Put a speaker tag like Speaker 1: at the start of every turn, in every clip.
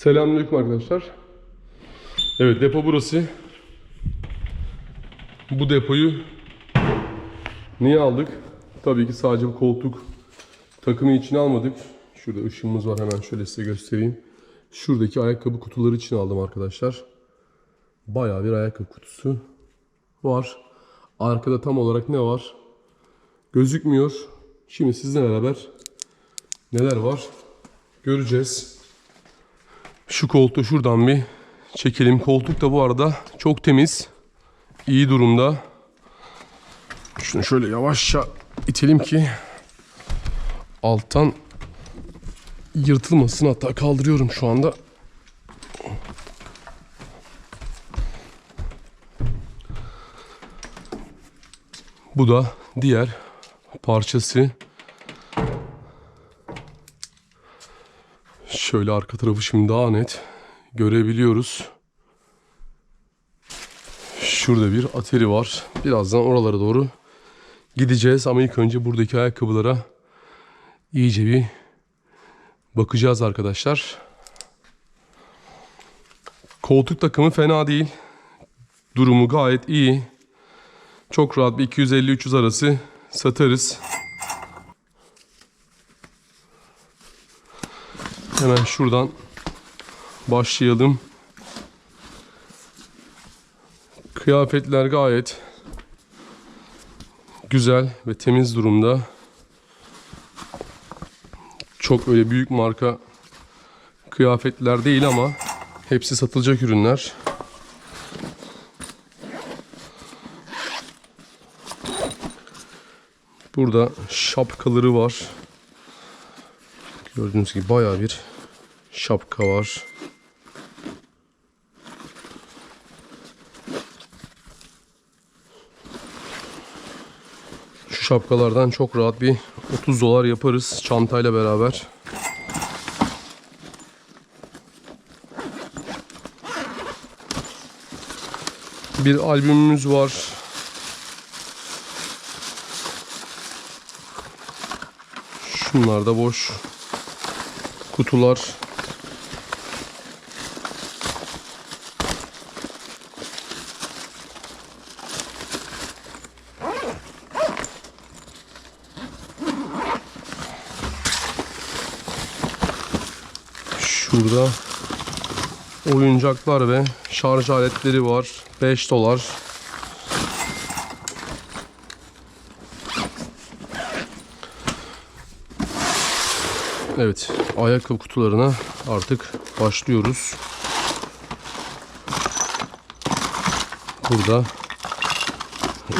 Speaker 1: Selamünaleyküm arkadaşlar. Evet depo burası. Bu depoyu niye aldık? Tabii ki sadece bu koltuk takımı için almadık. Şurada ışığımız var hemen şöyle size göstereyim. Şuradaki ayakkabı kutuları için aldım arkadaşlar. Bayağı bir ayakkabı kutusu var. Arkada tam olarak ne var? Gözükmüyor. Şimdi sizle beraber neler var göreceğiz. Şu koltuğu şuradan bir çekelim. Koltuk da bu arada çok temiz. iyi durumda. Şunu şöyle yavaşça itelim ki alttan yırtılmasın. Hatta kaldırıyorum şu anda. Bu da diğer parçası. Şöyle arka tarafı şimdi daha net görebiliyoruz. Şurada bir ateri var. Birazdan oralara doğru gideceğiz ama ilk önce buradaki ayakkabılara iyice bir bakacağız arkadaşlar. Koltuk takımı fena değil. Durumu gayet iyi. Çok rahat bir 250-300 arası satarız. Hemen şuradan başlayalım. Kıyafetler gayet güzel ve temiz durumda. Çok öyle büyük marka kıyafetler değil ama hepsi satılacak ürünler. Burada şapkaları var. Gördüğünüz gibi bayağı bir şapka var. Şu şapkalardan çok rahat bir 30 dolar yaparız çantayla beraber. Bir albümümüz var. Şunlar da boş kutular. Şurada oyuncaklar ve şarj aletleri var. 5 dolar. Evet, ayakkabı kutularına artık başlıyoruz. Burada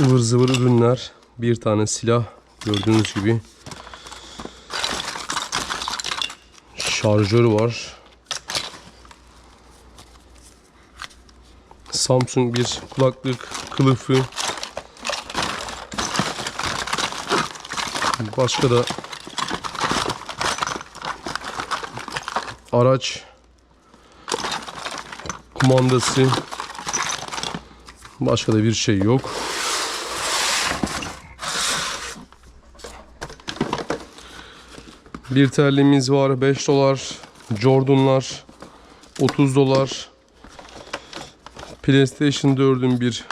Speaker 1: ıvır zıvır ürünler, bir tane silah gördüğünüz gibi. Şarjör var. Samsung bir kulaklık kılıfı. Başka da araç kumandası başka da bir şey yok. Bir terliğimiz var 5 dolar. Jordan'lar 30 dolar. PlayStation 4'ün bir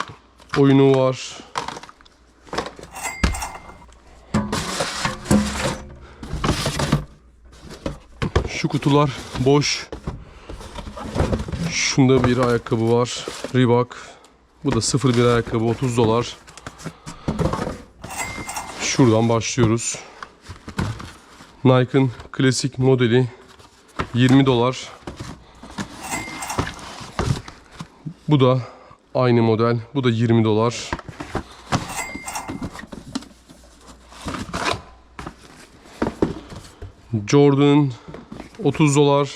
Speaker 1: oyunu var. Şu kutular boş. Şunda bir ayakkabı var. Reebok. Bu da sıfır bir ayakkabı 30 dolar. Şuradan başlıyoruz. Nike'ın klasik modeli 20 dolar. Bu da aynı model. Bu da 20 dolar. Jordan 30 dolar.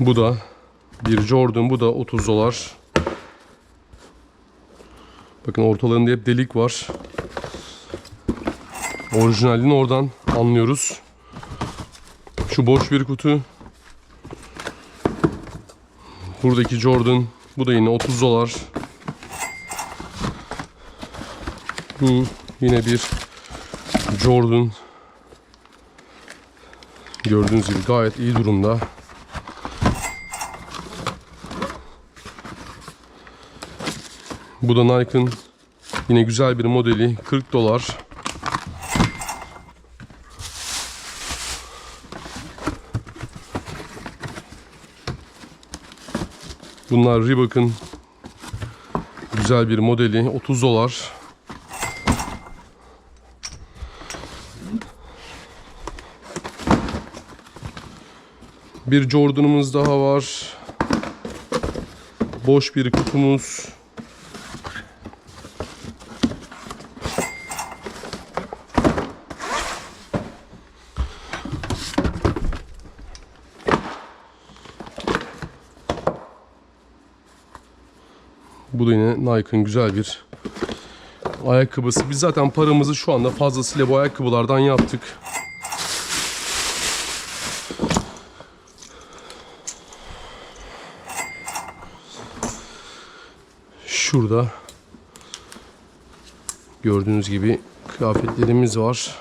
Speaker 1: Bu da bir Jordan. Bu da 30 dolar. Bakın ortalarında hep delik var. Orijinalini oradan anlıyoruz. Şu boş bir kutu. Buradaki Jordan. Bu da yine 30 dolar. Bu yine bir Jordan. Gördüğünüz gibi gayet iyi durumda. Bu da Nike'ın yine güzel bir modeli. 40 dolar. Bunlar Reebok'un güzel bir modeli. 30 dolar. Bir Jordan'ımız daha var. Boş bir kutumuz. Nike'ın güzel bir ayakkabısı. Biz zaten paramızı şu anda fazlasıyla bu ayakkabılardan yaptık. Şurada gördüğünüz gibi kıyafetlerimiz var.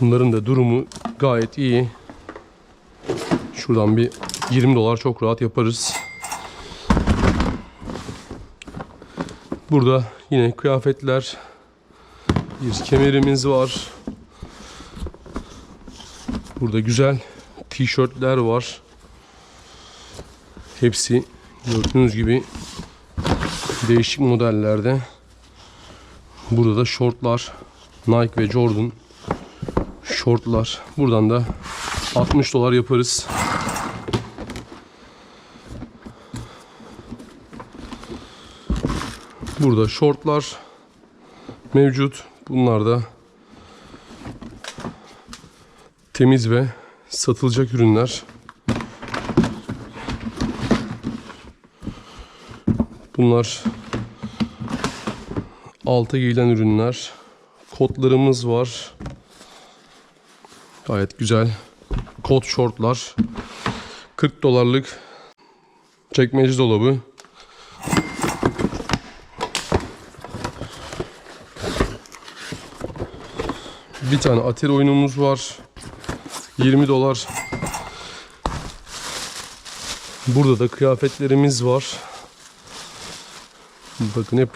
Speaker 1: Bunların da durumu gayet iyi. Şuradan bir 20 dolar çok rahat yaparız. Burada yine kıyafetler, bir kemerimiz var. Burada güzel tişörtler var. Hepsi gördüğünüz gibi değişik modellerde. Burada da şortlar, Nike ve Jordan şortlar. Buradan da 60 dolar yaparız. Burada şortlar mevcut. Bunlar da temiz ve satılacak ürünler. Bunlar alta giyilen ürünler. Kotlarımız var. Gayet güzel. Kot şortlar. 40 dolarlık çekmece dolabı. Tane atel oyunumuz var. 20 dolar. Burada da kıyafetlerimiz var. Bakın hep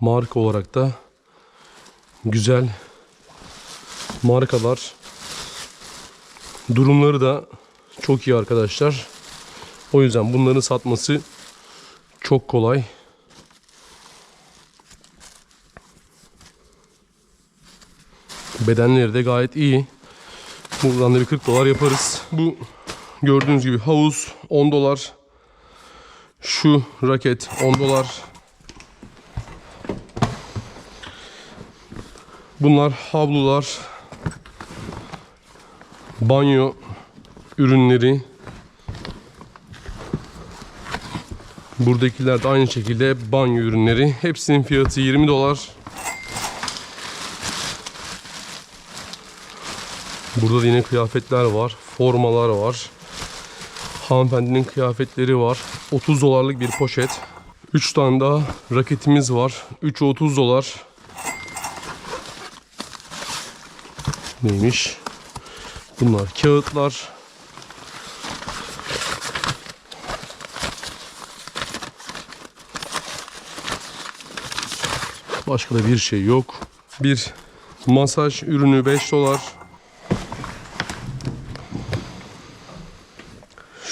Speaker 1: marka olarak da güzel markalar. Durumları da çok iyi arkadaşlar. O yüzden bunların satması çok kolay. Bedenleri de gayet iyi. Buradan da bir 40 dolar yaparız. Bu gördüğünüz gibi havuz 10 dolar. Şu raket 10 dolar. Bunlar havlular. Banyo ürünleri. Buradakiler de aynı şekilde banyo ürünleri. Hepsinin fiyatı 20 dolar. Burada da yine kıyafetler var. Formalar var. Hanımefendinin kıyafetleri var. 30 dolarlık bir poşet. 3 tane daha raketimiz var. 3'ü 30 dolar. Neymiş? Bunlar kağıtlar. Başka da bir şey yok. Bir masaj ürünü 5 dolar.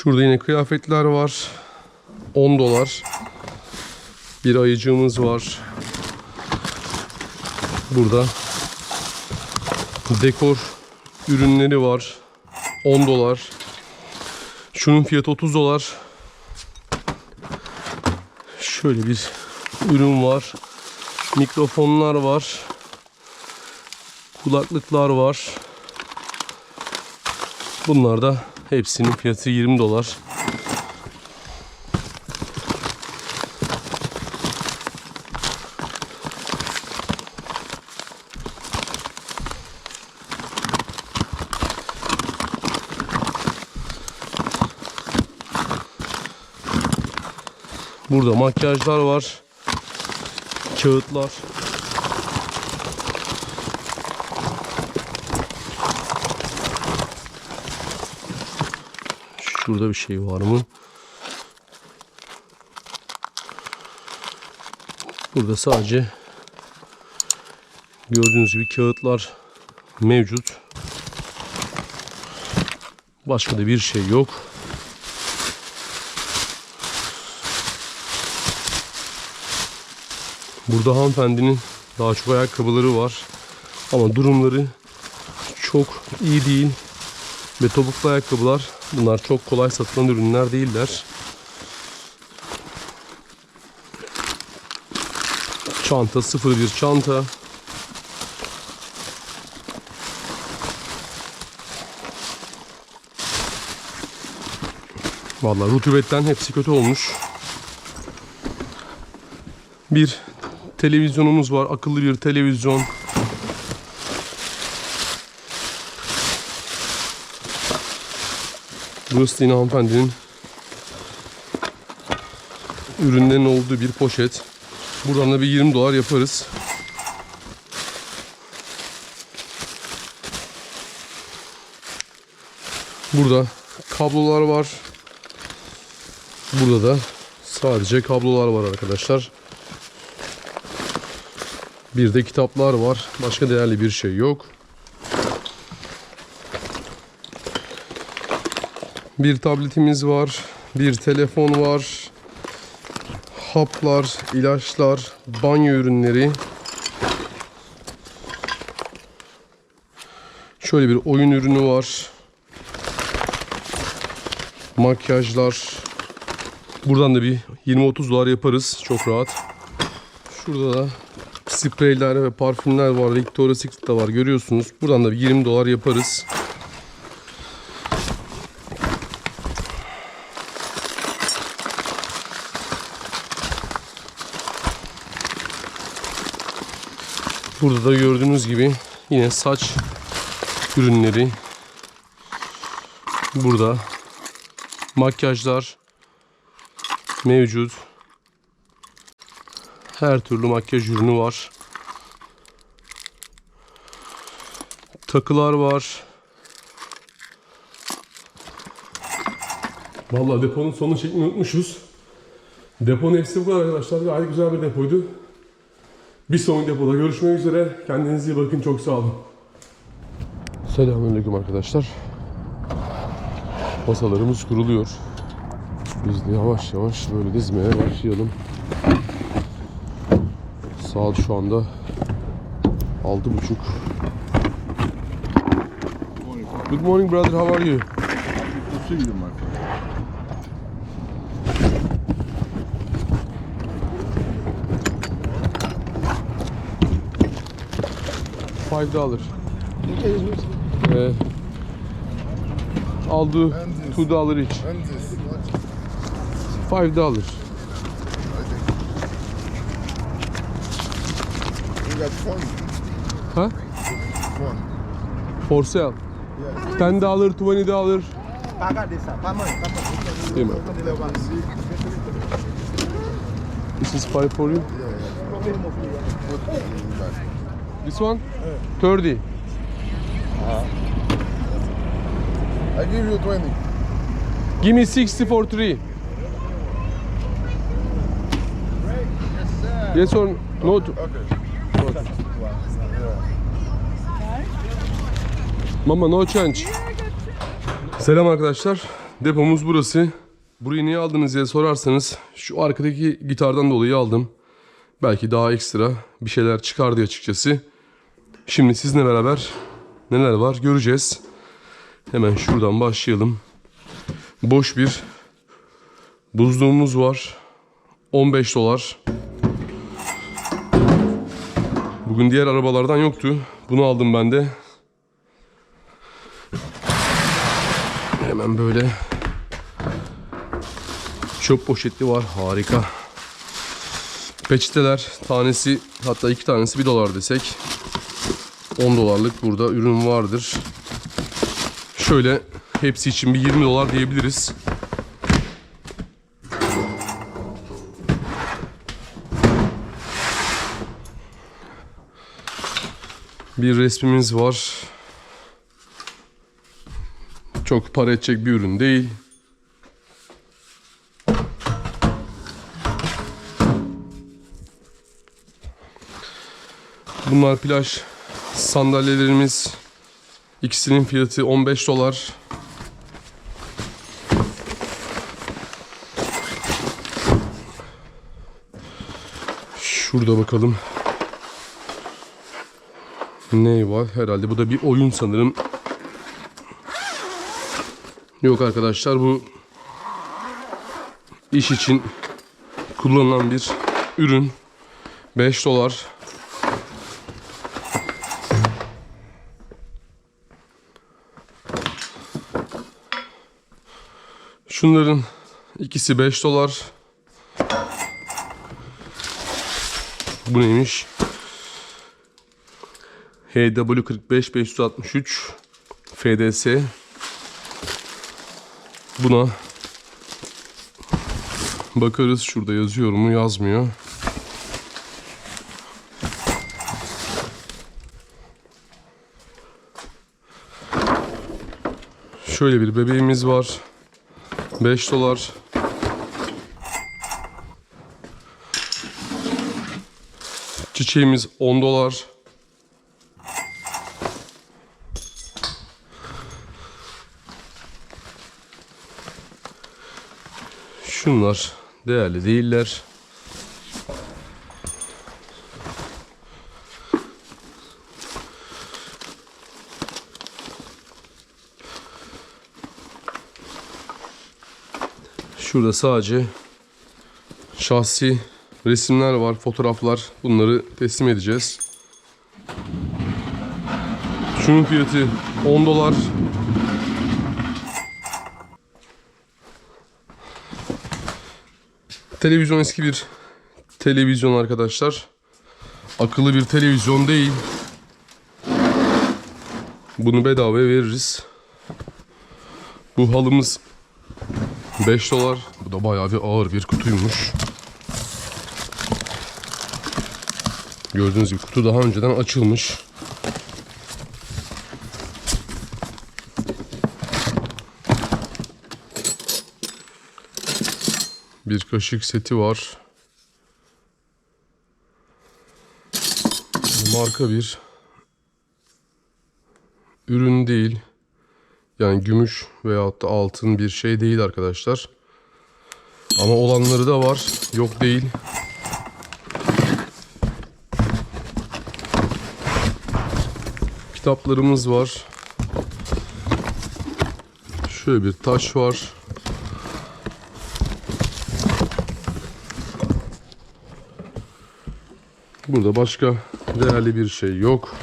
Speaker 1: Şurada yine kıyafetler var. 10 dolar. Bir ayıcığımız var. Burada dekor ürünleri var. 10 dolar. Şunun fiyatı 30 dolar. Şöyle bir ürün var. Mikrofonlar var. Kulaklıklar var. Bunlar da hepsinin fiyatı 20 dolar. Burada makyajlar var. Kağıtlar. Şurada bir şey var mı? Burada sadece gördüğünüz gibi kağıtlar mevcut. Başka da bir şey yok. Burada hanımefendinin daha çok ayakkabıları var. Ama durumları çok iyi değil. Ve topuklu ayakkabılar bunlar çok kolay satılan ürünler değiller. Çanta sıfır bir çanta. Vallahi rutubetten hepsi kötü olmuş. Bir televizyonumuz var. Akıllı bir televizyon. Burası da yine hanımefendinin ürünlerin olduğu bir poşet. Buradan da bir 20 dolar yaparız. Burada kablolar var. Burada da sadece kablolar var arkadaşlar. Bir de kitaplar var. Başka değerli bir şey yok. Bir tabletimiz var. Bir telefon var. Haplar, ilaçlar, banyo ürünleri. Şöyle bir oyun ürünü var. Makyajlar. Buradan da bir 20-30 dolar yaparız. Çok rahat. Şurada da spreyler ve parfümler var. Victoria's Secret'ta var görüyorsunuz. Buradan da bir 20 dolar yaparız. Burada da gördüğünüz gibi yine saç ürünleri. Burada makyajlar mevcut. Her türlü makyaj ürünü var. Takılar var. Vallahi deponun sonunu çekmeyi unutmuşuz. Deponun hepsi bu kadar arkadaşlar. Gayet güzel bir depoydu. Bir sonraki depoda görüşmek üzere. Kendinize iyi bakın. Çok sağ olun. Selamünaleyküm arkadaşlar. Masalarımız kuruluyor. Biz de yavaş yavaş böyle dizmeye başlayalım. Saat şu anda altı buçuk. Good morning brother, how are you?
Speaker 2: to see you, my friend.
Speaker 1: Each.
Speaker 2: And this.
Speaker 1: Five dollar.
Speaker 2: You got phone.
Speaker 1: Huh?
Speaker 2: Phone.
Speaker 1: For sale.
Speaker 2: Yeah.
Speaker 1: Ten twenty
Speaker 3: dessa, pa mãe, pa mãe.
Speaker 1: Değil mi? This is five for you.
Speaker 2: İn back.
Speaker 1: This one? Thirty.
Speaker 2: I give you 20.
Speaker 1: Give me sixty for three. Yes or no? to-
Speaker 2: Okay.
Speaker 1: Mama no change. Selam arkadaşlar. Depomuz burası. Burayı niye aldınız diye sorarsanız şu arkadaki gitardan dolayı aldım. Belki daha ekstra bir şeyler çıkar diye açıkçası. Şimdi sizinle beraber neler var göreceğiz. Hemen şuradan başlayalım. Boş bir buzluğumuz var. 15 dolar. Bugün diğer arabalardan yoktu. Bunu aldım ben de. Hemen böyle çöp poşetli var. Harika. Peçeteler tanesi hatta iki tanesi 1 dolar desek 10 dolarlık burada ürün vardır. Şöyle hepsi için bir 20 dolar diyebiliriz. Bir resmimiz var. Çok para edecek bir ürün değil. Bunlar plaj sandalyelerimiz. İkisinin fiyatı 15 dolar. Şurada bakalım. Ne var? Herhalde bu da bir oyun sanırım. Yok arkadaşlar bu iş için kullanılan bir ürün. 5 dolar. Şunların ikisi 5 dolar. Bu neymiş? HW45 563 FDS Buna bakarız şurada yazıyor mu yazmıyor. Şöyle bir bebeğimiz var. 5 dolar. Çiçeğimiz 10 dolar. Şunlar değerli değiller. Şurada sadece şahsi resimler var, fotoğraflar. Bunları teslim edeceğiz. Şunun fiyatı 10 dolar. Televizyon eski bir televizyon arkadaşlar. Akıllı bir televizyon değil. Bunu bedava veririz. Bu halımız 5 dolar. Bu da bayağı bir ağır bir kutuymuş. Gördüğünüz gibi kutu daha önceden açılmış. Bir kaşık seti var. Marka bir ürün değil. Yani gümüş veyahut da altın bir şey değil arkadaşlar. Ama olanları da var. Yok değil. Kitaplarımız var. Şöyle bir taş var. Burada başka değerli bir şey yok.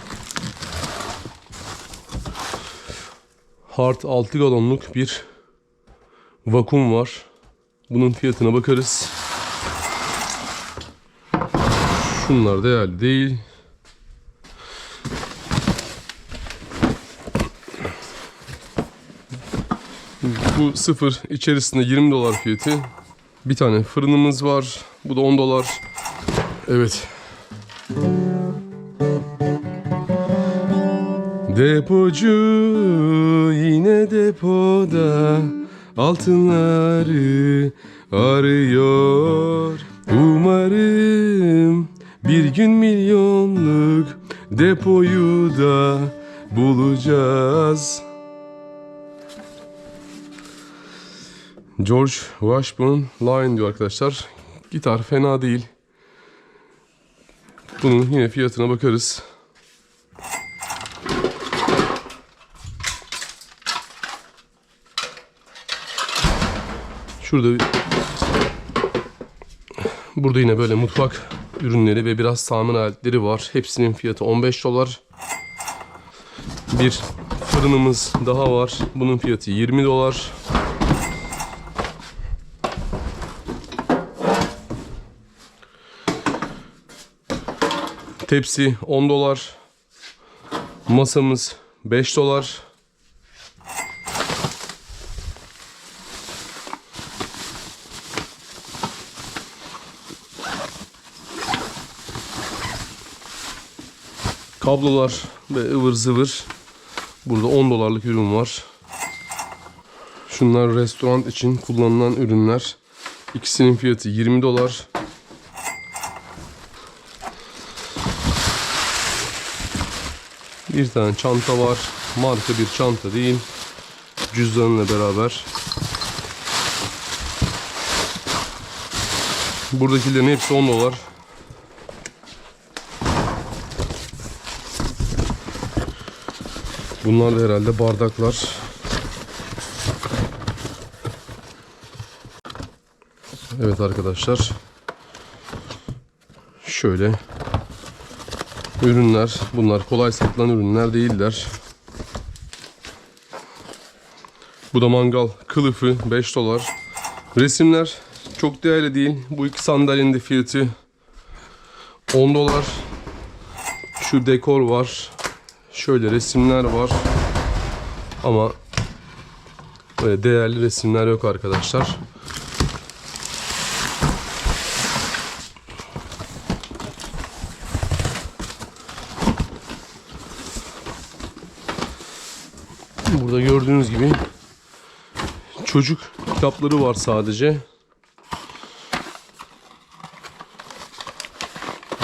Speaker 1: Hart 6 galonluk bir vakum var. Bunun fiyatına bakarız. Şunlar değerli değil. Bu sıfır içerisinde 20 dolar fiyatı. Bir tane fırınımız var. Bu da 10 dolar. Evet. Depocu yine depoda altınları arıyor. Umarım bir gün milyonluk depoyu da bulacağız. George Washburn Line diyor arkadaşlar. Gitar fena değil. Bunun yine fiyatına bakarız. Şurada Burada yine böyle mutfak ürünleri ve biraz tamir aletleri var. Hepsinin fiyatı 15 dolar. Bir fırınımız daha var. Bunun fiyatı 20 dolar. Tepsi 10 dolar. Masamız 5 dolar. Kablolar ve ıvır zıvır. Burada 10 dolarlık ürün var. Şunlar restoran için kullanılan ürünler. İkisinin fiyatı 20 dolar. Bir tane çanta var. Marka bir çanta değil. Cüzdanıyla beraber. Buradakilerin hepsi 10 dolar. Bunlar da herhalde bardaklar. Evet arkadaşlar. Şöyle ürünler. Bunlar kolay satılan ürünler değiller. Bu da mangal kılıfı 5 dolar. Resimler çok değerli değil. Bu iki sandalyenin de fiyatı 10 dolar. Şu dekor var. Şöyle resimler var. Ama böyle değerli resimler yok arkadaşlar. Burada gördüğünüz gibi çocuk kitapları var sadece.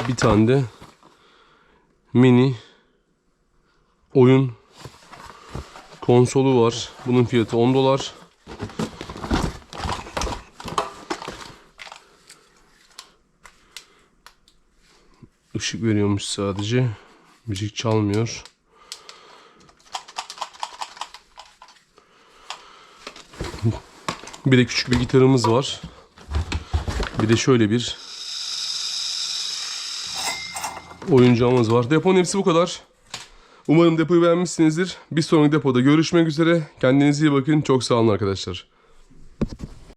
Speaker 1: Bir tane de mini oyun konsolu var. Bunun fiyatı 10 dolar. Işık veriyormuş sadece. Müzik çalmıyor. Bir de küçük bir gitarımız var. Bir de şöyle bir oyuncağımız var. Deponun hepsi bu kadar. Umarım depoyu beğenmişsinizdir. Bir sonraki depoda görüşmek üzere. Kendinize iyi bakın. Çok sağ olun arkadaşlar.